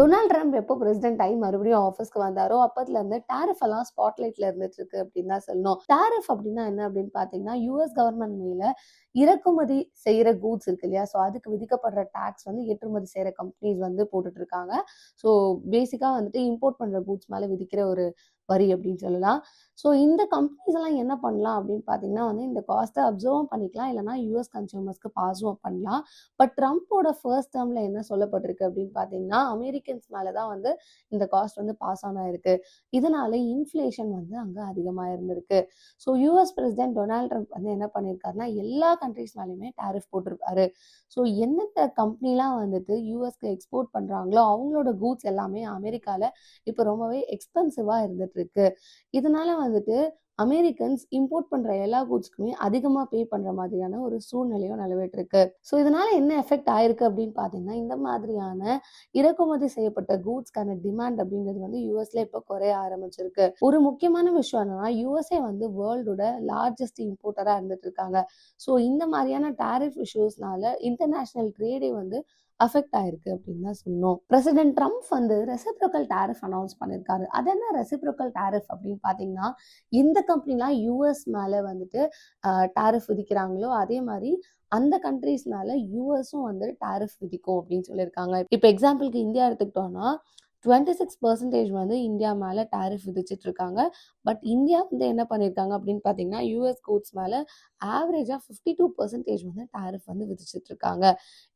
Donald Trump எப்போ president ஆகி மறுபடியும் ஆஃபீஸ்க்கு வந்தாரோ அப்பத்துல இருந்து டேரிஃப் எல்லாம் ஸ்பாட்லைட்ல இருந்துட்டு இருக்கு அப்படின்னு தான் சொல்லணும். டேரிஃப் அப்படின்னா என்ன அப்படின்னு பாத்தீங்கன்னா யூஎஸ் கவர்மெண்ட் மேல இறக்குமதி செய்யற கூட்ஸ் இருக்கு இல்லையா? ஸோ அதுக்கு விதிக்கப்படுற டேக்ஸ் வந்து ஏற்றுமதி செய்யற கம்பெனிஸ் வந்து போட்டுட்டு இருக்காங்க ஸோ பேசிக்கா வந்துட்டு இம்போர்ட் பண்ற கூட்ஸ் மேல விதிக்கிற ஒரு வரி அப்படின்னு சொல்லலாம். ஸோ இந்த கம்பெனிஸ் எல்லாம் என்ன பண்ணலாம் அப்படின்னு பார்த்தீங்கன்னா வந்து இந்த காஸ்ட்டை அப்சர்வும் பண்ணிக்கலாம். இல்லைனா யூஎஸ் கன்சியூமர்ஸ்க்கு பாஸும் பண்ணலாம். பட் ட்ரம்ப்போட ஃபர்ஸ்ட் டேர்மில் என்ன சொல்லப்பட்டிருக்கு அப்படின்னு பார்த்தீங்கன்னா அமெரிக்கன்ஸ் மேலே தான் வந்து இந்த காஸ்ட் வந்து பாஸ் ஆன் ஆயிருக்கு. இதனால இன்ஃப்ளேஷன் வந்து அங்கே அதிகமாக இருந்திருக்கு. So US president Donald Trump வந்து என்ன பண்ணியிருக்காருன்னா எல்லா கண்ட்ரிஸ் மேலேயுமே டேரிஃப் போட்டிருக்காரு. ஸோ எந்தெந்த கம்பெனிலாம் வந்துட்டு யூஎஸ்க்கு எக்ஸ்போர்ட் பண்ணுறாங்களோ அவங்களோட கூட்ஸ் எல்லாமே அமெரிக்காவில் இப்போ ரொம்பவே எக்ஸ்பென்சிவாக இருந்துட்டு இருக்கு. இதனால வந்துட்டு அமெரிக்கன்ஸ் இம்போர்ட் பண்ற எல்லா கூட்ஸ்க்குமே அதிகமாக பே பண்ற மாதிரியான ஒரு சூழ்நிலையும் நிலவிட்டு ஸோ இதனால என்ன எஃபெக்ட் ஆயிருக்கு அப்படின்னு பார்த்தீங்கன்னா இந்த மாதிரியான இறக்குமதி செய்யப்பட்ட கூட்ஸ்க்கான டிமாண்ட் அப்படிங்கிறது வந்து யூஎஸ்ல இப்போ குறைய ஆரம்பிச்சிருக்கு. ஒரு முக்கியமான விஷயம் என்னன்னா யூஎஸ்ஏ வந்து வேர்ல்டோட லார்ஜஸ்ட் இம்போர்ட்டரா இருந்துட்டு இருக்காங்க. ஸோ இந்த மாதிரியான டேரிஃப் இஷ்யூஸ்னால இன்டர்நேஷனல் ட்ரேடே வந்து அஃபெக்ட் ஆயிருக்கு அப்படின்னு தான் சொன்னோம் பிரசிடென்ட் ட்ரம்ப் வந்து ரெசிப்ரோக்கல் டேரிஃப் அனௌன்ஸ் பண்ணியிருக்காரு அது என்ன ரெசிப்ரோக்கல் டேரிஃப் அப்படின்னு பார்த்தீங்கன்னா எந்த கம்பெனிலாம் யூஎஸ் மேலே வந்துட்டு டேரிஃப் விதிக்கிறாங்களோ அதே மாதிரி அந்த கண்ட்ரீஸ்னால யூஎஸும் வந்து டேரிஃப் விதிக்கும் அப்படின்னு சொல்லியிருக்காங்க. இப்போ எக்ஸாம்பிளுக்கு இந்தியா எடுத்துக்கிட்டோம்னா டுவெண்ட்டி சிக்ஸ் பர்சன்டேஜ் வந்து இந்தியா மேலே டேரிஃப் விதிச்சிட்டு இருக்காங்க பட் இந்தியா வந்து என்ன பண்ணியிருக்காங்க அப்படின்னு பார்த்தீங்கன்னா யூஎஸ் கூட்ஸ் மேலே ஆவரேஜாக ஃபிஃப்டி டூ பர்சன்டேஜ் வந்து டேரிஃப் வந்து விதிச்சிட்டு இருக்காங்க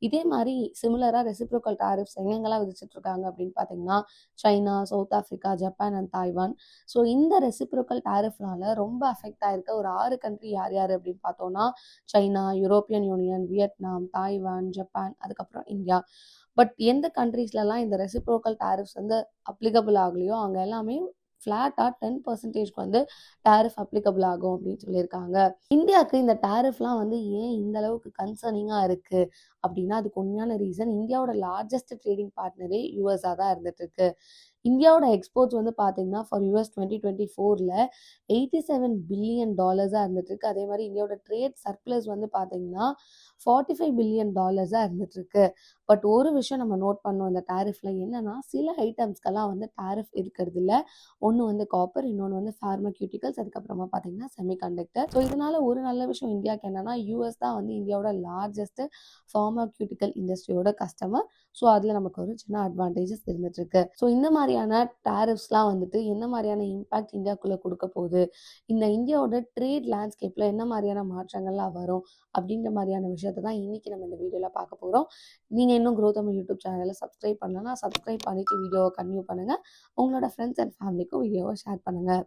இதே மாதிரி சிமிலராக ரெசிப்ரோக்கல் டேரிஃப்ஸ் எங்கெங்கெல்லாம் விதிச்சிட்டு இருக்காங்க அப்படின்னு பார்த்தீங்கன்னா China South Africa Japan and Taiwan so இந்த ரெசிப்ரோக்கல் டேரிஃப்னால ரொம்ப அஃபெக்ட் ஆயிருக்க ஒரு ஆறு கண்ட்ரி யார் யார் அப்படின்னு பார்த்தோம்னா China European Union Vietnam Taiwan Japan அதுக்கப்புறம் இந்தியா. பட் எந்த கண்ட்ரீஸ்லலாம் இந்த ரெசிப்ரோக்கல் டேரிஃப்ஸ் வந்து அப்ளிகபிள் ஆகலையோ அங்கே எல்லாமே ஃப்ளாட்டாக டென் பர்சன்டேஜ்க்கு வந்து டேரிஃப் அப்ளிகபிள் ஆகும் அப்படின்னு சொல்லியிருக்காங்க. இந்தியாவுக்கு இந்த டேரிஃப்லாம் வந்து ஏன் இந்த அளவுக்கு கன்சர்னிங்காக இருக்குது அப்படின்னா அதுக்கு உண்மையான ரீசன் இந்தியாவோட லார்ஜஸ்ட் ட்ரேடிங் பார்ட்னரே யூஎஸ்ஆ தான் இருந்துட்டு இருக்கு. இந்தியாவோட எக்ஸ்போர்ட்ஸ் வந்து பார்த்தீங்கன்னா ஃபார் யூஎஸ் டுவெண்ட்டி டுவெண்ட்டி ஃபோரில் எயிட்டி செவன் பில்லியன் டாலர்ஸாக இருந்துட்டுருக்கு. அதே மாதிரி இந்தியாவோட ட்ரேட் சர்ப்ளஸ் வந்து பார்த்தீங்கன்னா ஃபார்ட்டி ஃபைவ் பில்லியன் டாலர்ஸாக இருந்துட்டுருக்கு. பட் ஒரு விஷயம் நம்ம நோட் பண்ணோம் இந்த டேரிஃபில் என்னென்னா சில ஐட்டம்ஸ்க்கெல்லாம் வந்து டேரிஃப் இருக்கிறது இல்லை ஒன்று வந்து காப்பர் இன்னொன்று வந்து ஃபார்மக்யூட்டிக்கல்ஸ் அதுக்கப்புறமா பார்த்தீங்கன்னா செமிகண்டக்டர் ஸோ இதனால ஒரு நல்ல விஷயம் இந்தியாவுக்கு என்னென்னா யூஎஸ் தான் வந்து இந்தியாவோட லார்ஜஸ்ட் ஃபார்மக்யூட்டிக்கல் இண்டஸ்ட்ரியோட கஸ்டமர் ஸோ அதில் நமக்கு ஒரு சின்ன அட்வான்டேஜஸ் இருந்துட்டுருக்கு. ஸோ இந்த மாதிரி மாதிரியான டேரிஃப்ஸ்லாம் வந்துட்டு என்ன மாதிரியான இம்பாக்ட் இந்தியாவுக்குள்ளே கொடுக்க போகுது? இந்த இந்தியாவோட ட்ரேட் லேண்ட்ஸ்கேப்பில் என்ன மாதிரியான மாற்றங்கள்லாம் வரும்? அப்படின்ற மாதிரியான விஷயத்தை தான் இன்றைக்கி நம்ம இந்த வீடியோவில் பார்க்க போகிறோம் நீங்கள் இன்னும் க்ரோ தமிழ் யூடியூப் சேனலில் சப்ஸ்கிரைப் பண்ணலன்னா சப்ஸ்கிரைப் பண்ணிவிட்டு வீடியோவை கன்டினியூ பண்ணுங்கள் உங்களோட ஃப்ரெண்ட்ஸ் அண்ட் ஃபேமிலிக்கும் வீடியோவை ஷேர் பண்ணுங்கள்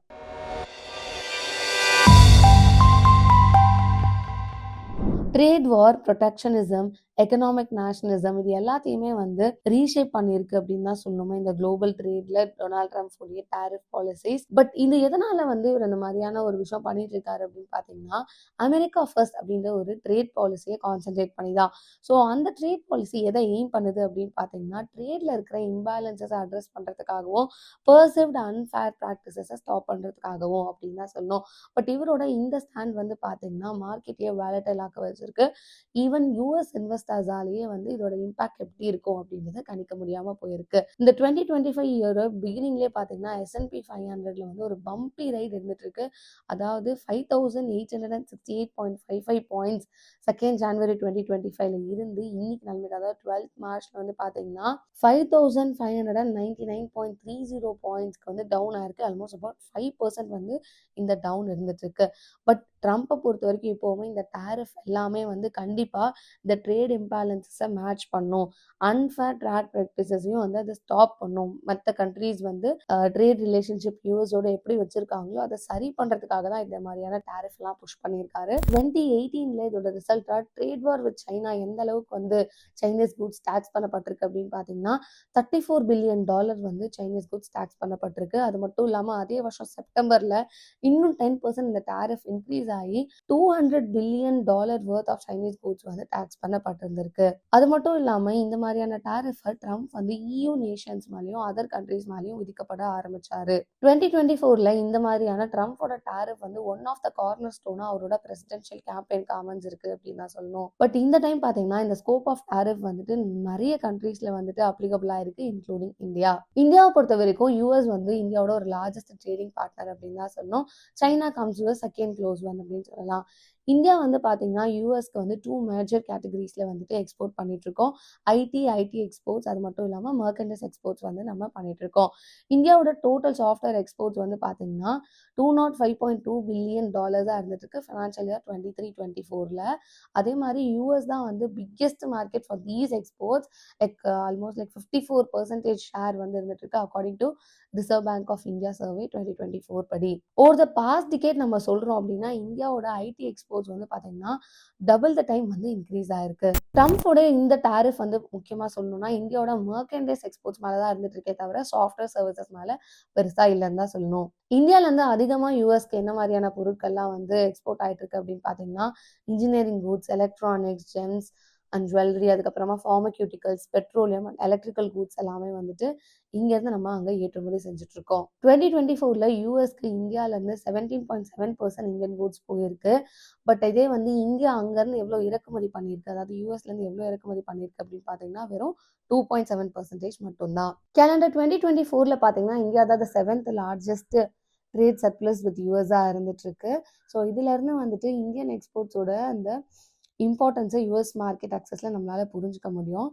trade war protectionism economic nationalism இது எல்லாத்தையுமே வந்து ரீஷேப் பண்ணியிருக்கு அப்படின்னு தான் சொல்லணுமா? இந்த குளோபல் ட்ரேட்ல டொனால்ட் ட்ரம்ப் உடைய டேரிஃப் பாலிசிஸ் பட் இது எதனால வந்து இவர் இந்த மாதிரியான ஒரு விஷயம் பண்ணிட்டு இருக்காரு அப்படின்னு பார்த்தீங்கன்னா அமெரிக்கா ஃபர்ஸ்ட் அப்படின்ற ஒரு ட்ரேட் பாலிசியை கான்சென்ட்ரேட் பண்ணி தான். ஸோ அந்த ட்ரேட் பாலிசி எதை எய்ம் பண்ணுது அப்படின்னு பார்த்தீங்கன்னா ட்ரேட்ல இருக்கிற இம்பேலன்சஸ் அட்ரஸ் பண்ணுறதுக்காகவும் பர்சிவ்ட் அன்ஃபேர் ப்ராக்டிசஸை ஸ்டாப் பண்ணுறதுக்காகவும் அப்படின்னு தான் சொல்லணும். பட் இவரோட இந்த ஸ்டாண்ட் வந்து பார்த்தீங்கன்னா மார்க்கெட்டையே வேலட்டைல் ஆக்க வச்சிருக்கு. ஈவன் யூஎஸ் இன்வெஸ்ட் இன்வெஸ்டர்ஸாலேயே வந்து இதோட இம்பாக்ட் எப்படி இருக்கும் அப்படின்றத கணிக்க முடியாம போயிருக்கு. இந்த டுவெண்ட்டி டுவெண்ட்டி ஃபைவ் இயர் பிகினிங்லேயே பார்த்தீங்கன்னா எஸ்என்பி ஃபைவ் ஹண்ட்ரட்ல வந்து ஒரு பம்பி ரைட் இருந்துட்டு இருக்கு அதாவது five thousand eight hundred and sixty eight point five five points second January twenty twenty ஃபைவ்ல இருந்து இன்னைக்கு நிலைமைக்கு அதாவது டுவெல்த் மார்ச்ல வந்து பார்த்தீங்கன்னா five thousand five hundred and ninety nine point three zero பாயிண்ட்ஸ்க்கு வந்து டவுன் ஆயிருக்கு. ஆல்மோஸ்ட் அபவுட் ஃபைவ் பர்சன்ட் வந்து இந்த டவுன் இருந்துட்டு இருக்கு பட் ட்ரம்ப்பை பொறுத்த வரைக்கும் இப்போவுமே இந்த டேரிஃப் எல்லாமே வந்து கண்டிப்பாக இந்த ட்ரேட் இம்பேலன்ஸஸை மேட்ச் பண்ணும். அன்ஃபேர் ட்ரேட் ப்ராக்டிசஸையும் வந்து அதை ஸ்டாப் பண்ணும். மற்ற கண்ட்ரீஸ் வந்து ட்ரேட் ரிலேஷன்ஷிப் யூஎஸோட எப்படி வச்சுருக்காங்களோ அதை சரி பண்ணுறதுக்காக தான் இந்த மாதிரியான டேரிஃப்லாம் புஷ் பண்ணியிருக்காரு. டுவெண்ட்டி எயிட்டீனில் இதோட ரிசல்ட்டாக ட்ரேட் வார் வித் சைனா எந்த அளவுக்கு வந்து சைனீஸ் குட்ஸ் டேக்ஸ் பண்ணப்பட்டிருக்கு அப்படின்னு பார்த்தீங்கன்னா தேர்ட்டி ஃபோர் பில்லியன் டாலர் வந்து சைனீஸ் குட்ஸ் டேக்ஸ் பண்ணப்பட்டிருக்கு. அது மட்டும் இல்லாமல் அதே வருஷம் செப்டம்பரில் இன்னும் டென் பர்சன்ட் இந்த டேரிஃப் இன்க்ரீஸ் இன்க்ரீஸ் ஆகி two hundred billion dollar worth of Chinese goods வந்து டாக்ஸ் பண்ணப்பட்டிருந்திருக்கு. அது மட்டும் இல்லாம இந்த மாதிரியான டேரிஃபை ட்ரம்ப் வந்து இயூ நேஷன்ஸ் மேலேயும் அதர் கண்ட்ரீஸ் மேலேயும் விதிக்கப்பட ஆரம்பிச்சாரு. டுவெண்ட்டி டுவெண்ட்டி ஃபோர்ல இந்த மாதிரியான ட்ரம்ப்போட டேரிஃப் வந்து ஒன் ஆஃப் த கார்னர் ஸ்டோனா அவரோட பிரசிடென்ஷியல் கேம்பெயின்க்கு அமைஞ்சிருக்கு அப்படின்னு தான் சொல்லணும். பட் இந்த டைம் பாத்தீங்கன்னா இந்த ஸ்கோப் ஆஃப் டேரிஃப் வந்துட்டு நிறைய கண்ட்ரீஸ்ல வந்துட்டு அப்ளிகபிளா இருக்கு இன்க்ளூடிங் இந்தியா. இந்தியாவை பொறுத்த வரைக்கும் யூஎஸ் வந்து இந்தியாவோட ஒரு லார்ஜஸ்ட் ட்ரேடிங் பார்ட்னர் அப்படின்னு தான் சொல்லணும். China comes US second close அப்படின்னு சொல்லலாம். இந்தியா வந்து பார்த்தீங்கன்னா யூஎஸ்க்கு வந்து டூ மேஜர் கேட்டகரிஸில் வந்துட்டு எக்ஸ்போர்ட் பண்ணிட்டு இருக்கோம் ஐடி ஐடி எக்ஸ்போர்ட்ஸ் அது மட்டும் இல்லாமல் மர்கண்டஸ் எக்ஸ்போர்ட்ஸ் வந்து நம்ம பண்ணிட்டு இருக்கோம் இந்தியாவோட டோட்டல் சாஃப்ட்வேர் எக்ஸ்போர்ட்ஸ் வந்து பார்த்தீங்கன்னா two naught five point two billion டாலர்ஸாக இருந்துட்டு இருக்கு financial year twenty three twenty ஃபோரில் அதே மாதிரி யூஎஸ் தான் வந்து biggest market for these exports like almost like fifty four percentage share வந்து இருந்துட்டுருக்கு according to Reserve Bank of India survey twenty twenty four படி. Over the past decade நம்ம சொல்றோம் அப்படின்னா இந்தியாவோட ஐடி எக்ஸ்போர்ட்ஸ் வந்து பாத்தீங்கன்னா டபுள் த டைம் வந்து increase ஆயிருக்கு. ட்ரம்ப்போட இந்த டேரிஃப் வந்து முக்கியமா சொல்லணும்னா இந்தியாவோட மர்க்கண்டைஸ் எக்ஸ்போர்ட்ஸ் மேல தான் இருந்துட்டு இருக்கே தவிர சாஃப்ட்வேர் சர்வீசஸ் மேல பெருசா இல்லைன்னு தான் சொல்லணும். இந்தியாவிலேருந்து இருந்து அதிகமா யூஎஸ்க்கு என்ன மாதிரியான பொருட்கள்லாம் வந்து எக்ஸ்போர்ட் ஆயிட்டு இருக்கு அப்படின்னு பாத்தீங்கன்னா engineering goods electronics gems and jewellery அதுக்கப்புறமா pharmaceuticals petroleum and electrical goods எல்லாமே வந்துட்டு இங்கேருந்து நம்ம அங்கே ஏற்றுமதி செஞ்சுட்டு இருக்கோம் டுவெண்ட்டி டுவெண்ட்டி ஃபோரில் யூஎஸ்க்கு இந்தியாவிலேருந்து seventeen point seven percent Indian goods போயிருக்கு. பட் இதே வந்து இந்தியா அங்கேருந்து எவ்வளோ இறக்குமதி பண்ணியிருக்கு அதாவது யூஎஸ்லேருந்து எவ்வளோ இறக்குமதி பண்ணியிருக்கு அப்படின்னு பார்த்தீங்கன்னா வெறும் டூ பாயிண்ட் செவன் பர்சன்டேஜ் மட்டும்தான். கேலண்டர் டுவெண்ட்டி டுவெண்ட்டி ஃபோரில் பார்த்தீங்கன்னா இந்தியா தான் seventh largest trade surplus with யூஎஸ்ஆ இருந்துட்டு இருக்கு ஸோ இதுலேருந்து வந்துட்டு இந்தியன் எக்ஸ்போர்ட்ஸோட அந்த இம்பார்ட்டன்ஸை யூஎஸ் மார்க்கெட் அக்சஸில் நம்மளால புரிஞ்சுக்க முடியும்.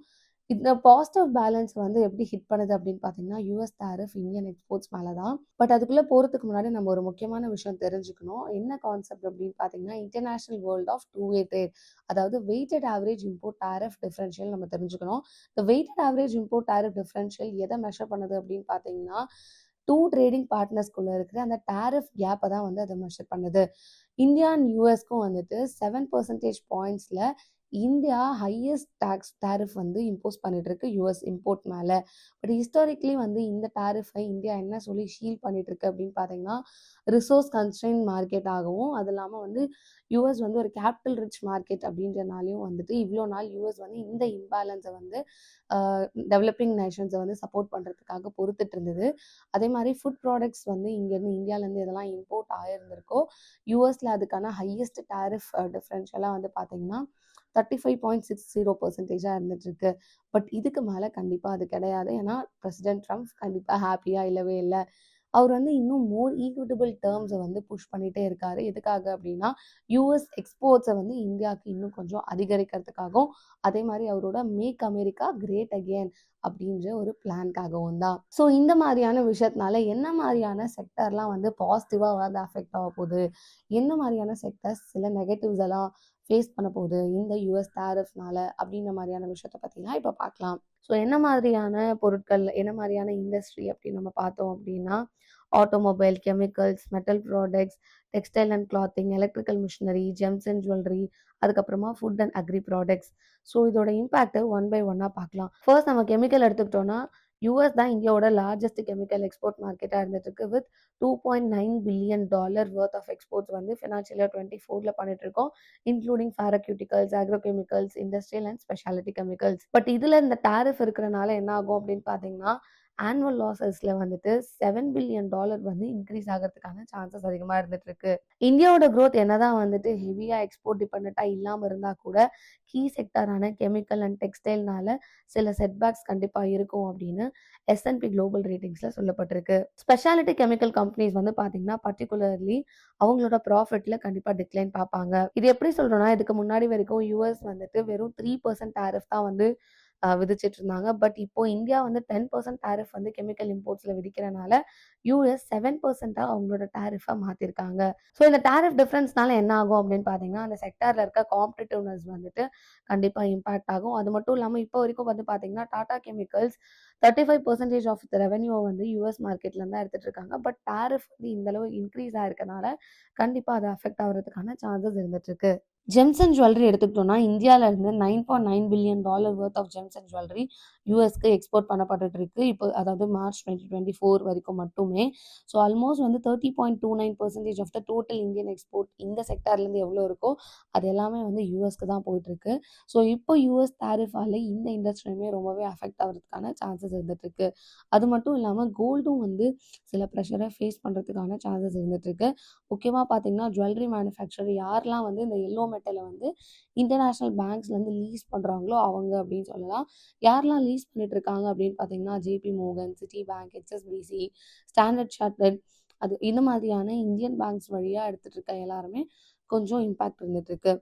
இந்த பாசிட்டிவ் பேலன்ஸ் வந்து எப்படி ஹிட் பண்ணுது அப்படின்னு பார்த்தீங்கன்னா யூஎஸ் டாரிஃப் இந்தியன் எக்ஸ்போர்ட்ஸ் மேலே தான் பட் அதுக்குள்ளே போகிறதுக்கு முன்னாடி நம்ம ஒரு முக்கியமான விஷயம் தெரிஞ்சுக்கணும். என்ன கான்செப்ட் அப்படின்னு பார்த்தீங்கன்னா international world of two way trade அதாவது weighted average import tariff differential நம்ம தெரிஞ்சுக்கணும். இந்த weighted average import tariff differential எதை மெஷர் பண்ணுது அப்படின்னு பார்த்தீங்கன்னா டூ ட்ரேடிங் பார்ட்னர்ஸ்குள்ளே இருக்கிற அந்த டேரிஃப் கேப்பை தான் வந்து அதை மெஷர் பண்ணுது. இந்தியா அண்ட் யூஎஸ்க்கும் வந்துட்டு செவன் பர்சன்டேஜ் பாயிண்ட்ஸில் இந்தியா ஹையஸ்ட் டேக்ஸ் டேரிஃப் வந்து இம்போஸ் பண்ணிட்டு இருக்கு யூஎஸ் இம்போர்ட் மேலே. பட் ஹிஸ்டாரிக்லி வந்து இந்த டேரிஃபை இந்தியா என்ன சொல்லி ஷீல் பண்ணிட்டு இருக்கு அப்படின்னு பார்த்தீங்கன்னா ரிசோர்ஸ் கன்ஸ்டன்ட் மார்க்கெட் ஆகவும் அது இல்லாமல் வந்து யூஎஸ் வந்து ஒரு கேபிட்டல் ரிச் மார்க்கெட் அப்படின்றனாலையும் வந்துட்டு இவ்வளோ நாள் யூஎஸ் வந்து இந்த இம்பேலன்ஸை வந்து டெவலப்பிங் நேஷன்ஸை வந்து சப்போர்ட் பண்ணுறதுக்காக பொறுத்துட்டு இருந்தது. அதே மாதிரி ஃபுட் ப்ராடக்ட்ஸ் வந்து இங்கேருந்து இந்தியாவிலேருந்து இதெல்லாம் இம்போர்ட் ஆகிருந்திருக்கோ யூஎஸில் அதுக்கான ஹையஸ்ட் டேரிஃப் டிஃப்ரென்ஷியலாக வந்து பார்த்தீங்கன்னா thirty five point six zero பர்சன்டேஜாக இருந்துட்டு பட் இதுக்கு மேலே கண்டிப்பாக அது கிடையாது. ஏன்னா பிரசிடென்ட் ட்ரம்ப் கண்டிப்பாக ஹாப்பியாக இல்லவே இல்லை. அவர் வந்து இன்னும் மோர் ஈக்விட்டபிள் டேர்ம்ஸை வந்து புஷ் பண்ணிகிட்டே இருக்காரு. எதுக்காக அப்படின்னா யூஎஸ் எக்ஸ்போர்ட்ஸை வந்து இந்தியாவுக்கு இன்னும் கொஞ்சம் அதிகரிக்கிறதுக்காகவும் அதே மாதிரி அவரோட மேக் அமெரிக்கா கிரேட் அகேன் அப்படின்ற ஒரு பிளான்காகவும் தான். ஸோ இந்த மாதிரியான விஷயத்தினால என்ன மாதிரியான செக்டர்லாம் வந்து பாசிட்டிவாக வந்து அஃபெக்ட் ஆக போகுது? என்ன மாதிரியான செக்டர்ஸ் சில நெகட்டிவ்ஸ் எல்லாம் ஃபேஸ் பண்ண போகுது இந்த யூஎஸ் டேரிஃப்னால அப்படின்ற மாதிரியான விஷயத்த பற்றிலாம் இப்போ பார்க்கலாம் ஸோ என்ன மாதிரியான பொருட்கள் என்ன மாதிரியான இண்டஸ்ட்ரி அப்படின்னு நம்ம பார்த்தோம் அப்படின்னா automobile chemicals metal products textile and clothing electrical machinery gems and jewellery அதுக்கப்புறமா food and agri products so இதோட இம்பேக்ட்டை ஒன் பை ஒன்னாக பார்க்கலாம். ஃபர்ஸ்ட் நம்ம கெமிக்கல் எடுத்துக்கிட்டோம்னா யூஎஸ் தான் இந்தியாவோட லார்ஜஸ்ட் கெமிக்கல் எக்ஸ்போர்ட் மார்க்கெட்டாக இருந்துட்டுருக்கு. With two point nine billion dollar worth of exports வந்து ஃபினான்ஷியல் இயர் டுவெண்ட்டி ஃபோரில் பண்ணிட்டு இருக்கோம் including pharmaceuticals agrochemicals industrial and speciality chemicals but இதில் இந்த டேரிஃப் இருக்கிறனால என்ன ஆகும் அப்படின்னு பார்த்தீங்கன்னா ஆனுவல் லாசஸ்ல வந்துட்டு செவன் பில்லியன் டாலர் வந்து இன்க்ரீஸ் ஆகிறதுக்கான சான்சஸ் அதிகமாக இருந்துட்டு இருக்கு இந்தியாவோட க்ரோத் என்னதான் வந்துட்டு ஹெவியா எக்ஸ்போர்ட் டிபெண்டா இல்லாமல் இருந்தா கூட கீ செக்டரான கெமிக்கல் அண்ட் டெக்ஸ்டைல்னால சில செட்பேக்ஸ் கண்டிப்பாக இருக்கும் அப்படின்னு எஸ்என்பி குளோபல் ரேட்டிங்ஸ்ல சொல்லப்பட்டிருக்கு. ஸ்பெஷாலிட்டி கெமிக்கல் கம்பெனிஸ் வந்து பார்த்தீங்கன்னா பர்டிகுலர்லி அவங்களோட ப்ராஃபிட்ல கண்டிப்பாக டிக்ளைன் பார்ப்பாங்க. இது எப்படி சொல்றோம்னா இதுக்கு முன்னாடி வரைக்கும் யூஎஸ் வந்துட்டு வெறும் த்ரீ பர்சன்ட் டேரிஃப் தான் வந்து விதிச்சிட்டு இருந்தாங்க பட் இப்போ இந்தியா வந்து டென் பர்சன்ட் டேரிஃப் வந்து கெமிக்கல் இம்போர்ட்ஸில் விதிக்கிறனால யூஎஸ் செவன் பர்சன்ட்டாக அவங்களோட டேரிஃபை மாற்றிருக்காங்க ஸோ இந்த டேரிஃப் டிஃப்ரென்ஸ்னால என்ன ஆகும் அப்படின்னு பார்த்தீங்கன்னா அந்த செக்டாரில் இருக்க காம்படிட்டிவ்னஸ் வந்துட்டு கண்டிப்பாக இம்பாக்ட் ஆகும். அது மட்டும் இல்லாமல் இப்போ வரைக்கும் வந்து பார்த்தீங்கன்னா Tata Chemicals thirty five percentage of the revenue வந்து யூஎஸ் மார்க்கெட்ல தான் எடுத்துட்டு இருக்காங்க. பட் டேரிஃப் வந்து இந்த அளவு இன்க்ரீஸ் ஆயிருக்கனால கண்டிப்பாக அது அஃபெக்ட் ஆகிறதுக்கான சான்சஸ் இருந்துட்டு இருக்கு. ஜெம்ஸ் அண்ட் ஜுவல்லரி எடுத்துக்கிட்டோம்னா இந்தியால இருந்து nine point nine billion dollar worth of gems and jewellery யூஎஸ்க்கு export பண்ணப்பட்டுட்டு இருக்கு இப்போ அதாவது மார்ச் டுவெண்ட்டி டுவெண்ட்டி ஃபோர் வரைக்கும் மட்டுமே. ஸோ ஆல்மோஸ்ட் வந்து thirty point two nine percentage of the total Indian export இந்த செக்டார்லேருந்து எவ்வளோ இருக்கோ அது எல்லாமே வந்து யூஎஸ்க்கு தான் போயிட்டுருக்கு. ஸோ இப்போ யூஎஸ் டேரிஃபால இந்த இண்டஸ்ட்ரியுமே ரொம்பவே அஃபெக்ட் ஆகிறதுக்கான சான்சஸ் இருந்துகிட்ருக்கு அது மட்டும் இல்லாமல் கோல்டும் வந்து சில ப்ரெஷரை ஃபேஸ் பண்ணுறதுக்கான சான்சஸ் இருந்துகிட்ருக்கு முக்கியமாக பார்த்தீங்கன்னா ஜுவல்லரி மேனுஃபேக்சர் யாரெல்லாம் வந்து இந்த எல்லோ மெட்டலை வந்து இன்டர்நேஷ்னல் பேங்க்ஸ்லேருந்து லீஸ் பண்ணுறாங்களோ அவங்க அப்படின்னு சொல்லலாம். யாரெல்லாம் லீஸ் பண்ணிட்டு இருக்காங்க அப்படின்னு பார்த்தீங்கன்னா JP Morgan Citi Bank HSBC Standard Chartered அது இந்த மாதிரியான இந்தியன் பேங்க்ஸ் வழியாக எடுத்துகிட்டு இருக்க எல்லாருமே கொஞ்சம் இம்பாக்ட் இருந்துட்டு இருக்கு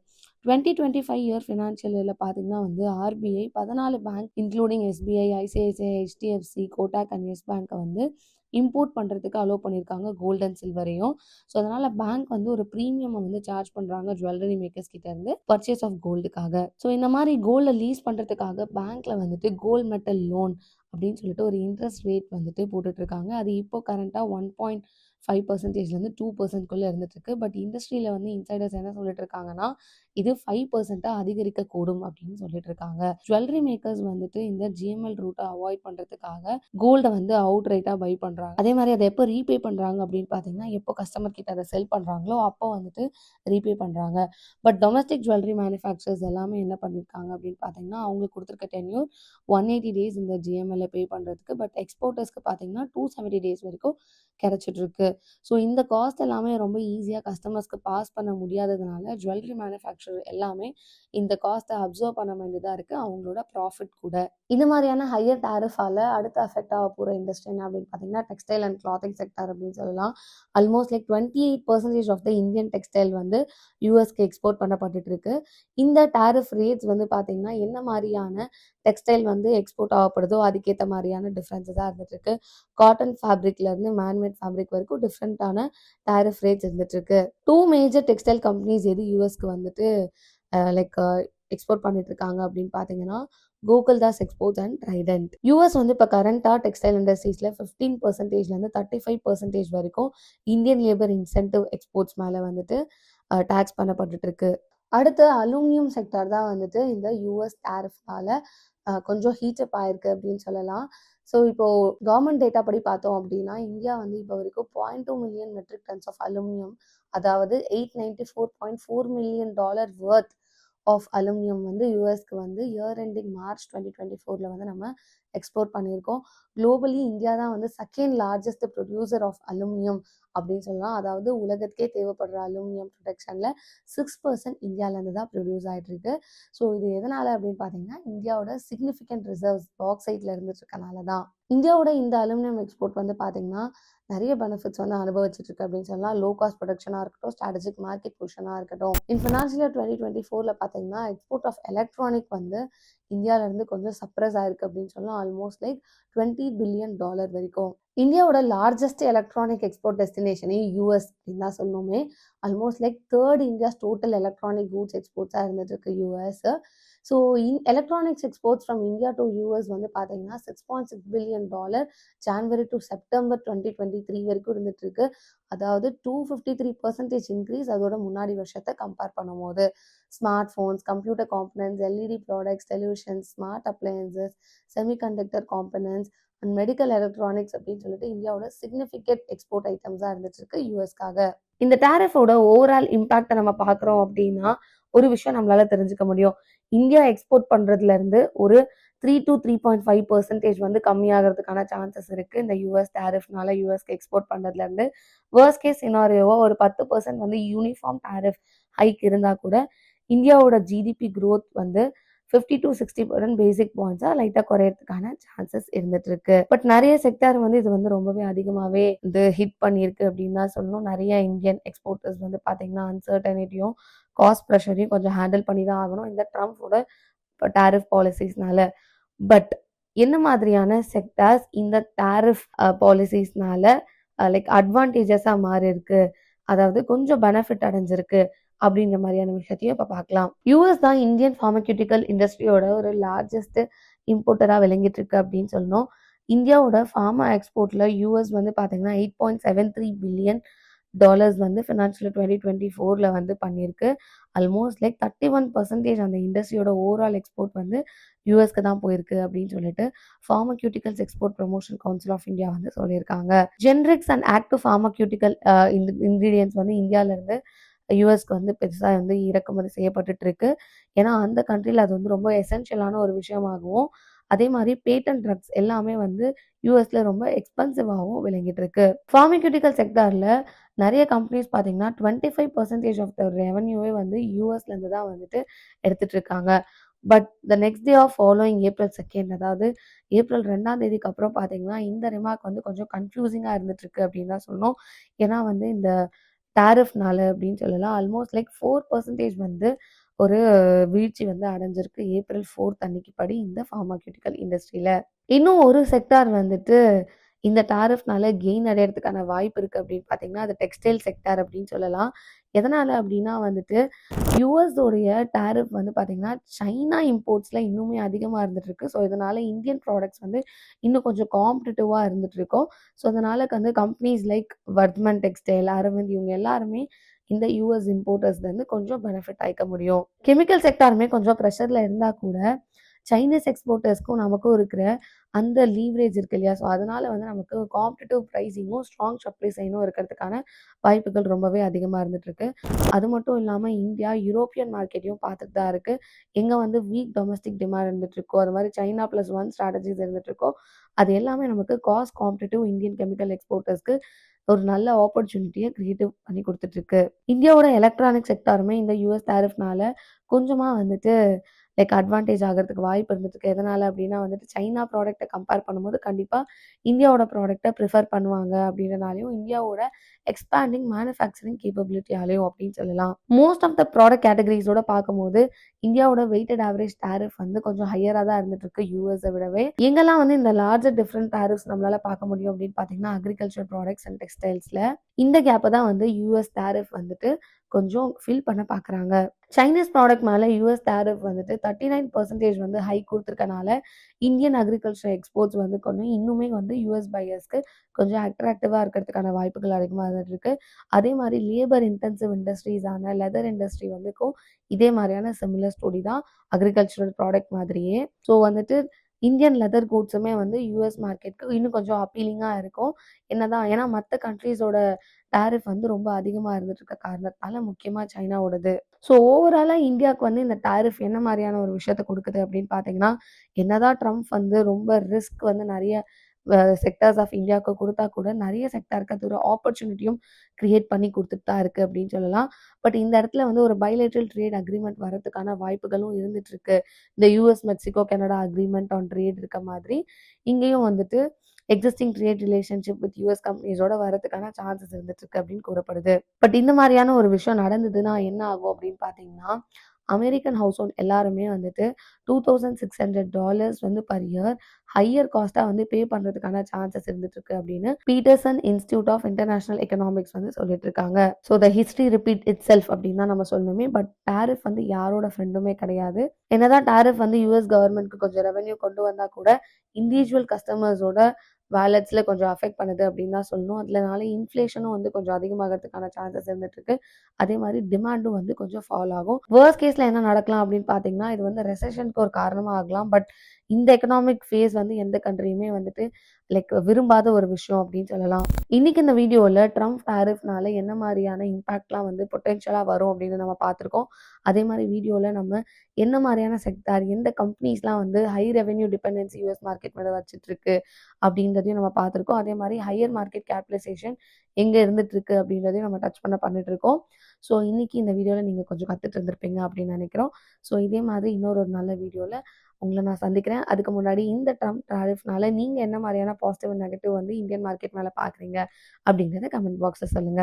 twenty twenty five year financial இயரில் பார்த்தீங்கன்னா வந்து ஆர்பிஐ பதினாலு bank including SBI ICICI HDFC Kotak and Yes பேங்க்கை வந்து இம்போர்ட் பண்ணுறதுக்கு அலோவ் பண்ணியிருக்காங்க கோல்ட் அண்ட் சில்வரையும் ஸோ அதனால் பேங்க் வந்து ஒரு ப்ரீமியம் வந்து சார்ஜ் பண்ணுறாங்க ஜுவல்லரி மேக்கர்ஸ் கிட்ட இருந்து பர்ச்சேஸ் ஆஃப் கோல்டுக்காக ஸோ இந்த மாதிரி கோல்டை லீஸ் பண்ணுறதுக்காக பேங்க்கில் வந்துட்டு கோல்ட் மெட்டல் லோன் அப்படின்னு சொல்லிட்டு ஒரு இன்ட்ரெஸ்ட் ரேட் வந்துட்டு போட்டுட்ருக்காங்க. அது இப்போ கரண்ட்டாக ஒன் பாயிண்ட் ஃபைவ் பர்சன்டேஜ்லேருந்து டூ பர்சன்ட்குள்ளே இருந்துட்டுருக்கு பட் இண்டஸ்ட்ரியில் வந்து இன்சைடர்ஸ் என்ன சொல்லிட்டு இருக்காங்கன்னா இது ஃபைவ் பர்சன்ட்டாக அதிகரிக்கக்கூடும் அப்படின்னு சொல்லிட்டு இருக்காங்க ஜுவல்லரி மேக்கர்ஸ் வந்துட்டு இந்த ஜிஎம்எல் ரூட்டை அவாய்ட் பண்ணுறதுக்காக கோல்டை வந்து அவுட் ரைட்டாக பை பண்ணுறாங்க அதே மாதிரி அதை எப்போ ரீபே பண்ணுறாங்க அப்படின்னு பார்த்தீங்கன்னா எப்போ கஸ்டமர் கிட்ட அதை செல் பண்ணுறாங்களோ அப்போ வந்துட்டு ரீபே பண்ணுறாங்க பட் டொமஸ்டிக் ஜுவல்லரி மேனுஃபேக்சர்ஸ் எல்லாமே என்ன பண்ணியிருக்காங்க அப்படின்னு பார்த்தீங்கன்னா அவங்களுக்கு கொடுத்துருக்க டென்யூர் ஒன் எயிட்டி டேஸ் இந்த ஜிஎம்எல்ல பே பண்ணுறதுக்கு பட் எக்ஸ்போர்ட்டர்ஸ்க்கு பார்த்தீங்கன்னா டூ செவன்ட்டி டேஸ் வரைக்கும் கிடச்சிட்ருக்கு ஸோ இந்த காஸ்ட் எல்லாமே ரொம்ப ஈஸியாக கஸ்டமர்ஸ்க்கு பாஸ் பண்ண முடியாததுனால ஜுவல்லரி மேனுஃபேக்சர் எல்லாமே இந்த காஸ்ட்டை அப்சர்வ் பண்ண வேண்டியதாக இருக்குது அவங்களோட ப்ராஃபிட் கூட. இந்த மாதிரியான ஹையர் டேரிஃபால அடுத்து அஃபெக்ட் ஆக போகிற இண்டஸ்ட்ரி என்ன அப்படின்னு பார்த்தீங்கன்னா டெக்ஸ்டைல் அண்ட் கிளாத்திங் செக்டர் அப்படின்னு சொல்லலாம். Almost like twenty eight percentage of the Indian textile வந்து யூஎஸ்க்கு எக்ஸ்போர்ட் பண்ணப்பட்டுட்டு இருக்கு. இந்த டேரிஃப் ரேட்ஸ் வந்து பார்த்தீங்கன்னா என்ன மாதிரியான டெக்ஸ்டைல் வந்து எக்ஸ்போர்ட் ஆகப்படுதோ அதுக்கேற்ற மாதிரியான டிஃப்ரென்ஸஸாக இருந்துட்டு இருக்கு. காட்டன் ஃபேப்ரிக்லேருந்து மேன்மேட் ஃபேப்ரிக் வரைக்கும் டிஃப்ரெண்ட்டான டேரிஃப் ரேட்ஸ் இருந்துட்டு இருக்கு. டூ மேஜர் டெக்ஸ்டைல் கம்பெனிஸ் எது யூஎஸ்க்கு வந்துட்டு லைக் எக்ஸ்போர்ட் பண்ணிட்டு இருக்காங்க அப்படின்னு பார்த்தீங்கன்னா Gokuldas Exports and Trident US வந்து இப்போ கரண்ட்டாக டெக்ஸ்டைல் இண்டஸ்ட்ரீஸில் ஃபிஃப்டீன் பர்சன்டேஜ்லேருந்து தேர்ட்டி ஃபைவ் பர்சன்டேஜ் வரைக்கும் இந்தியன் லேபர் இன்சென்டிவ் எக்ஸ்போர்ட்ஸ் மேலே வந்துட்டு டேக்ஸ் பண்ணப்பட்டுருக்கு அடுத்து அலுமினியம் செக்டார் தான் வந்துட்டு இந்த யூஎஸ் டேரிஃப்னால கொஞ்சம் ஹீட்டப் ஆயிருக்கு அப்படின்னு சொல்லலாம். ஸோ இப்போ கவர்மெண்ட் டேட்டா படி பார்த்தோம் அப்படின்னா இந்தியா வந்து இப்போ வரைக்கும் point two million metric tons of aluminium அதாவது eight ninety four point four million dollar worth of aluminium வந்து யூஎஸ்க்கு வந்து year ending March twenty twenty ஃபோரில் வந்து நம்ம எக்ஸ்போர்ட் பண்ணியிருக்கோம். குளோபலி இந்தியா தான் வந்து second largest producer of aluminium அப்படின்னு சொல்லலாம். அதாவது உலகத்துக்கே தேவைப்படுற அலுமினியம் ப்ரொடக்ஷனில் சிக்ஸ் பர்சன்ட் இந்தியாவிலேருந்து தான் ப்ரொடியூஸ் ஆகிட்டுருக்கு ஸோ இது எதனால் அப்படின்னு பார்த்தீங்கன்னா இந்தியாவோட சிக்னிஃபிகண்ட் ரிசர்வ்ஸ் பாக்ஸைட்டில் இருந்துட்டு இருக்கனால தான். இந்தியாவோட இந்த அலுமினியம் எக்ஸ்போர்ட் வந்து பார்த்தீங்கன்னா நிறைய பெனிஃபிட்ஸ் வந்து அனுபவிச்சுட்டு இருக்கு அப்படின்னு சொல்லலாம். லோ காஸ்ட் ப்ரொடக்ஷனாக இருக்கட்டும் ஸ்ட்ராட்டஜிக் மார்க்கெட் பொசிஷனாக இருக்கட்டும். இன் ஃபினான்ஷியல் டுவெண்ட்டி டுவெண்ட்டி ஃபோரில் பார்த்தீங்கன்னா எக்ஸ்போர்ட் ஆஃப் எலக்ட்ரானிக் வந்து இந்தியாவிலேருந்து கொஞ்சம் சப்ரஸ் ஆயிருக்கு அப்படின்னு சொல்லலாம் almost like twenty billion dollar வரைக்கும். இந்தியாவோட லார்ஜஸ்ட் எலக்ட்ரானிக் எக்ஸ்போர்ட் டெஸ்டினேஷனே யூஎஸ் அப்படின்னு தான் சொல்லணுமே. Almost like third India's total electronic goods எக்ஸ்போர்ட்ஸாக இருந்துட்டு இருக்கு US so in electronics exports from India to US வந்து பார்த்தீங்கன்னா six point six billion dollar January to September twenty twenty three வரைக்கும் இருந்துட்டு இருக்கு அதாவது two fifty three percentage increase அதோட முன்னாடி வருஷத்தை கம்பேர் பண்ணும்போது. Smart phones computer components LED products televisions smart appliances semiconductor components and medical electronics அப்படின்னு சொல்லிட்டு இந்தியாவோட சிக்னிஃபிகண்ட் எக்ஸ்போர்ட் ஐட்டம்ஸாக இருந்துட்டு இருக்கு யூஎஸ்க்காக இந்த டேரிஃபோட ஓவரால் இம்பாக்டை நம்ம பார்க்குறோம் அப்படின்னா ஒரு விஷயம் நம்மளால தெரிஞ்சுக்க முடியும். இந்தியா எக்ஸ்போர்ட் பண்றதுல இருந்து ஒரு three to three point five percentage வந்து கம்மியாகிறதுக்கான சான்சஸ் இருக்கு. இந்த யூஎஸ் டேரிஃப்னால யூஎஸ்க்கு எக்ஸ்போர்ட் பண்றதுல இருந்து வேர்ஸ்ட் கேஸ் சினாரியோவோ ஒரு பத்து பர்சன்ட் வந்து யூனிஃபார்ம் டேரிஃப் ஹைக் இருந்தா கூட இந்தியாவோட ஜிடிபி க்ரோத் வந்து fifty to sixty percent basis பாயிண்ட்ஸாக லைட்டாக குறையறதுக்கான சான்சஸ் இருந்துட்டு இருக்கு பட் நிறைய செக்டார் வந்து இது வந்து ரொம்பவே அதிகமாகவே இது ஹிட் பண்ணியிருக்கு அப்படின்னு தான் சொல்லணும். நிறைய இந்தியன் எக்ஸ்போர்ட்டர்ஸ் வந்து பார்த்தீங்கன்னா அன்சர்டனிட்டியும் காஸ்ட் ப்ரெஷரையும் கொஞ்சம் ஹேண்டில் பண்ணி தான் ஆகணும் இந்த ட்ரம்ப்போட டேரிஃப் பாலிசிஸ்னால பட் என்ன மாதிரியான செக்டார்ஸ் இந்த டேரிஃப் பாலிசிஸ்னால லைக் அட்வான்டேஜஸாக மாறி இருக்கு அதாவது கொஞ்சம் பெனிஃபிட் அடைஞ்சிருக்கு. அப்படின்ற மாதிரியான விஷயத்தையும் இப்போ பார்க்கலாம் யூஎஸ் தான் இந்தியன் ஃபார்மக்யூட்டிக்கல் இண்டஸ்ட்ரியோட ஒரு லார்ஜஸ்ட் இம்போர்ட்டராக விளங்கிட்டு இருக்கு அப்படின்னு சொல்லணும் இந்தியாவோட ஃபார்மா எக்ஸ்போர்ட்டில் யூஎஸ் வந்து பார்த்தீங்கன்னா eight point seven three billion dollars வந்து ஃபினான்ஷியல் 2024ல வந்து பண்ணியிருக்கு. ஆல்மோஸ்ட் லைக் 31% அந்த இண்டஸ்ட்ரியோட ஓவரால் எக்ஸ்போர்ட் வந்து யூஎஸ்க்கு தான் போயிருக்கு அப்படின்னு சொல்லிட்டு Pharmaceuticals Export Promotion Council of India வந்து சொல்லியிருக்காங்க. Generics and active pharmaceutical ingredients வந்து இந்தியாவிலேருந்து யூஎஸ்க்கு வந்து பெருசாக வந்து இறக்குமதி செய்யப்பட்டுட்டு இருக்கு. ஏன்னா அந்த கண்ட்ரியில் அது வந்து ரொம்ப எசென்ஷியலான ஒரு விஷயமாகவும், அதே மாதிரி பேட்டன்ட் ட்ரக்ஸ் எல்லாமே வந்து யூஎஸ்ல ரொம்ப எக்ஸ்பென்சிவாகவும் விளங்கிட்டு இருக்கு. ஃபார்மிக்யூட்டிக்கல் செக்டாரில் நிறைய கம்பெனிஸ் பார்த்தீங்கன்னா, 25% ஆஃப் த ரெவன்யூவே வந்து யுஎஸ்லேருந்து தான் வந்துட்டு எடுத்துட்டு இருக்காங்க. But the next day of following April second அதாவது ஏப்ரல் ரெண்டாம் தேதிக்கு அப்புறம் பார்த்தீங்கன்னா, இந்த ரிமார்க் வந்து கொஞ்சம் கன்ஃபியூசிங்காக இருந்துட்டு இருக்கு அப்படின்னு தான் சொல்லணும். ஏன்னா வந்து இந்த டாரிஃப்னால அப்படின்னு சொல்லலாம். ஆல்மோஸ்ட் லைக் ஃபோர் பர்சன்டேஜ் வந்து ஒரு வீழ்ச்சி வந்து அடைஞ்சிருக்கு ஏப்ரல் ஃபோர்த் அன்னைக்கு படி இந்த ஃபார்மாக்யூட்டிக்கல் இண்டஸ்ட்ரியில் இன்னும் ஒரு செக்டார் வந்துட்டு இந்த டாரிஃப்னால கெயின் அடையிறதுக்கான வாய்ப்பு இருக்குது அப்படின்னு பார்த்தீங்கன்னா, அது டெக்ஸ்டைல் செக்டார் அப்படின்னு சொல்லலாம். எதனால் அப்படின்னா வந்துட்டு, யுஎஸ் டேரிஃப் டாரிஃப் வந்து பார்த்தீங்கன்னா, சைனா இம்போர்ட்ஸில் இன்னுமே அதிகமாக இருந்துகிட்ருக்கு ஸோ இதனால் இந்தியன் ப்ராடக்ட்ஸ் வந்து இன்னும் கொஞ்சம் காம்படிட்டிவாக இருந்துகிட்ருக்கோம் ஸோ அதனால வந்து companies like Vardhman textile, Arvind இவங்க எல்லாருமே இந்த யூஎஸ் இம்போர்ட்டர்ஸ்லேருந்து கொஞ்சம் பெனிஃபிட் ஆகிக்க முடியும். கெமிக்கல் செக்டாருமே கொஞ்சம் ப்ரெஷரில் இருந்தால் கூட, சைனீஸ் எக்ஸ்போர்ட்டர்ஸ்க்கும் நமக்கும் இருக்கிற அந்த லீவரேஜ் இருக்கு இல்லையா? ஸோ அதனால வந்து நமக்கு காம்படிட்டிவ் ப்ரைஸிங்கும் ஸ்ட்ராங் சப்ளைஸையும் இருக்கிறதுக்கான வாய்ப்புகள் ரொம்பவே அதிகமாக இருந்துட்டு அது மட்டும் இல்லாமல் இந்தியா யூரோப்பியன் மார்க்கெட்டையும் பார்த்துட்டு தான் இருக்குது எங்கே வந்து வீக் டொமஸ்டிக் டிமாண்ட் இருந்துட்டுருக்கோ அது மாதிரி சைனா ப்ளஸ் ஒன் ஸ்ட்ராட்டஜிஸ் இருந்துட்டு இருக்கோ, அது எல்லாமே நமக்கு காஸ்ட் காம்படிட்டிவ் இந்தியன் கெமிக்கல் எக்ஸ்போர்ட்டர்ஸ்க்கு ஒரு நல்ல ஆப்பர்ச்சுனிட்டியை கிரியேட்டிவ் பண்ணி கொடுத்துட்ருக்கு இருக்கு. இந்தியாவோட எலக்ட்ரானிக் செக்டாருமே இந்த யூஎஸ் டேரிஃப்னால கொஞ்சமாக வந்துட்டு லைக் அட்வான்டேஜ் ஆகிறதுக்கு வாய்ப்பு இருந்ததுக்கு எதனால அப்படின்னா வந்துட்டு சைனா ப்ராடக்ட்ட கம்பேர் பண்ணும்போது கண்டிப்பாக இந்தியாவோட ப்ராடக்ட்டை ப்ரிஃபர் பண்ணுவாங்க அப்படின்றனாலயும், இந்தியாவோட எக்ஸ்பேண்டிங் மேனுஃபேக்சரிங் கேப்பபிலிட்டியாலையும் அப்படின்னு சொல்லலாம். மோஸ்ட் ஆஃப் த ப்ராடக்ட் கேட்டகரிஸோட பார்க்கும்போது, இந்தியாவோட வெயிட்டட் ஆவரேஜ் டேரிஃப் வந்து கொஞ்சம் ஹையராக தான் இருந்துட்டு இருக்கு யூஎஸை விடவே. எங்கெல்லாம் வந்து இந்த லார்ஜர் டிஃப்ரெண்ட் டேரிஃப்ஸ் நம்மளால பார்க்க முடியும் அப்படின்னு பார்த்தீங்கன்னா, அக்ரிகல்ச்சர் ப்ராடக்ட்ஸ் அண்ட் டெக்ஸ்டைல்ஸ்ல. இந்த கேப்பை தான் வந்து யூஎஸ் டேரிஃப் வந்துட்டு கொஞ்சம் ஃபில் பண்ண பார்க்குறாங்க. சைனீஸ் ப்ராடக்ட் மேலே யூஎஸ் டேரிஃப் வந்துட்டு 39% வந்து ஹை கொடுத்துருக்கனால இந்தியன் அக்ரிகல்ச்சர் எக்ஸ்போர்ட்ஸ் வந்து கொஞ்சம் இன்னுமே வந்து யுஎஸ் பையர்ஸ்க்கு கொஞ்சம் அட்ராக்டிவாக இருக்கிறதுக்கான வாய்ப்புகள் அதிகமாக இருந்துட்டு இருக்கு. அதே மாதிரி லேபர் இன்டென்சிவ் இண்டஸ்ட்ரீஸான லெதர் இண்டஸ்ட்ரி வந்துக்கும் இதே மாதிரியான சிமிலர் ஸ்டோரி தான் அக்ரிகல்ச்சரல் ப்ராடக்ட் மாதிரியே. ஸோ வந்துட்டு இந்தியன் லெதர் கூட்ஸுமே வந்து யுஎஸ் மார்க்கெட்க்கு இன்னும் கொஞ்சம் அப்பீலிங்காக இருக்கும். என்னதான் ஏன்னா மற்ற கண்ட்ரீஸோட டாரிஃப் வந்து ரொம்ப அதிகமாக இருந்துட்டு இருக்க காரணத்தால, முக்கியமாக சைனாவோடது. ஸோ ஓவராலாக இந்தியாவுக்கு வந்து இந்த டாரிஃப் என்ன மாதிரியான ஒரு விஷயத்த கொடுக்குது அப்படின்னு பார்த்தீங்கன்னா, என்னதான் ட்ரம்ப் வந்து ரொம்ப ரிஸ்க் வந்து நிறைய செக்டார்ஸ் ஆஃப் இந்தியாவுக்கு கொடுத்தா கூட, நிறைய செக்டாருக்கு அது ஒரு ஆப்பர்ச்சுனிட்டியும் கிரியேட் பண்ணி கொடுத்துட்டு தான் இருக்கு அப்படின்னு சொல்லலாம். பட் இந்த இடத்துல வந்து ஒரு பைலேட்ரல் ட்ரேட் அக்ரிமெண்ட் வரதுக்கான வாய்ப்புகளும் இருந்துட்டு இருக்கு. இந்த US, Mexico, Canada agreement on trade இருக்க மாதிரி, இங்கேயும் வந்துட்டு existing trade relationship with US கம்பெனிஸோட வரதுக்கான சான்சஸ் இருந்துட்டு இருக்கு அப்படின்னு கூறப்படுது. பட் இந்த மாதிரியான ஒரு விஷயம் நடந்ததுன்னா என்ன ஆகும் அப்படின்னு பார்த்தீங்கன்னா, அமெரிக்கன் ஹவுஸ் ஹோல்ட் எல்லாருமே வந்துட்டு $2,600 வந்து பர் இயர் ஹையர் காஸ்ட்டா வந்து பே பண்றதுக்கான சான்சஸ் இருந்துட்டு இருக்கு அப்படின்னு Peterson Institute of International Economics வந்து சொல்லிட்டு இருக்காங்க. So the history repeat itself அப்படின்னு தான் நம்ம சொல்லணுமே. பட் டேரிஃப் வந்து யாரோட ஃப்ரெண்டுமே கிடையாது. என்னதான் டேரிஃப் வந்து யூஎஸ் கவர்மெண்ட்க்கு கொஞ்சம் ரெவென்யூ கொண்டு வந்தா கூட, இண்டிவிஜுவல் கஸ்டமர்ஸோட வாலெட்ஸ்ல கொஞ்சம் அஃபெக்ட் பண்ணுது அப்படின்னு தான் சொல்லணும். அதனால இன்ஃப்ளேஷனும் வந்து கொஞ்சம் அதிகமாகறதுக்கான சான்சஸ் இருந்துட்டு இருக்கு. அதே மாதிரி டிமாண்டும் வந்து கொஞ்சம் ஃபால் ஆகும். வேர்ஸ் கேஸ்ல என்ன நடக்கலாம் அப்படின்னு பார்த்தீங்கன்னா, இது வந்து ரெசஷனுக்கு ஒரு காரணமா ஆகலாம். பட் இந்த எக்கனாமிக் ஃபேஸ் வந்து எந்த கண்ட்ரியுமே வந்துட்டு லைக் விரும்பாத ஒரு விஷயம் அப்படின்னு சொல்லலாம். இன்னைக்கு இந்த வீடியோவில் ட்ரம்ப் டேரிஃப்னால என்ன மாதிரியான இம்பாக்ட்லாம் வந்து பொட்டென்ஷியலாக வரும் அப்படின்னு நம்ம பார்த்துருக்கோம். அதே மாதிரி வீடியோவில் நம்ம என்ன மாதிரியான செக்டார், எந்த கம்பெனிஸ்லாம் வந்து high revenue dependency US market மேலே வச்சுட்டு இருக்கு அப்படின்றதையும் நம்ம பார்த்துருக்கோம். அதே மாதிரி ஹையர் மார்க்கெட் கேபிடலைசேஷன் எங்கே இருந்துட்டு இருக்கு அப்படின்றதையும் நம்ம டச் பண்ண பண்ணிட்டு இருக்கோம். ஸோ இன்னைக்கு இந்த வீடியோல நீங்க கொஞ்சம் கத்துட்டு இருந்திருப்பீங்க அப்படின்னு நினைக்கிறோம் ஸோ இதே மாதிரி இன்னொரு ஒரு நல்ல வீடியோல உங்களை நான் சந்திக்கிறேன். அதுக்கு முன்னாடி இந்த ட்ரம்ப் டாரிஃப்னால நீங்க என்ன மாதிரியான பாசிட்டிவ், நெகட்டிவ் வந்து இந்தியன் மார்க்கெட் மேல பார்க்குறீங்க அப்படிங்கிறத கமெண்ட் பாக்ஸில் சொல்லுங்க.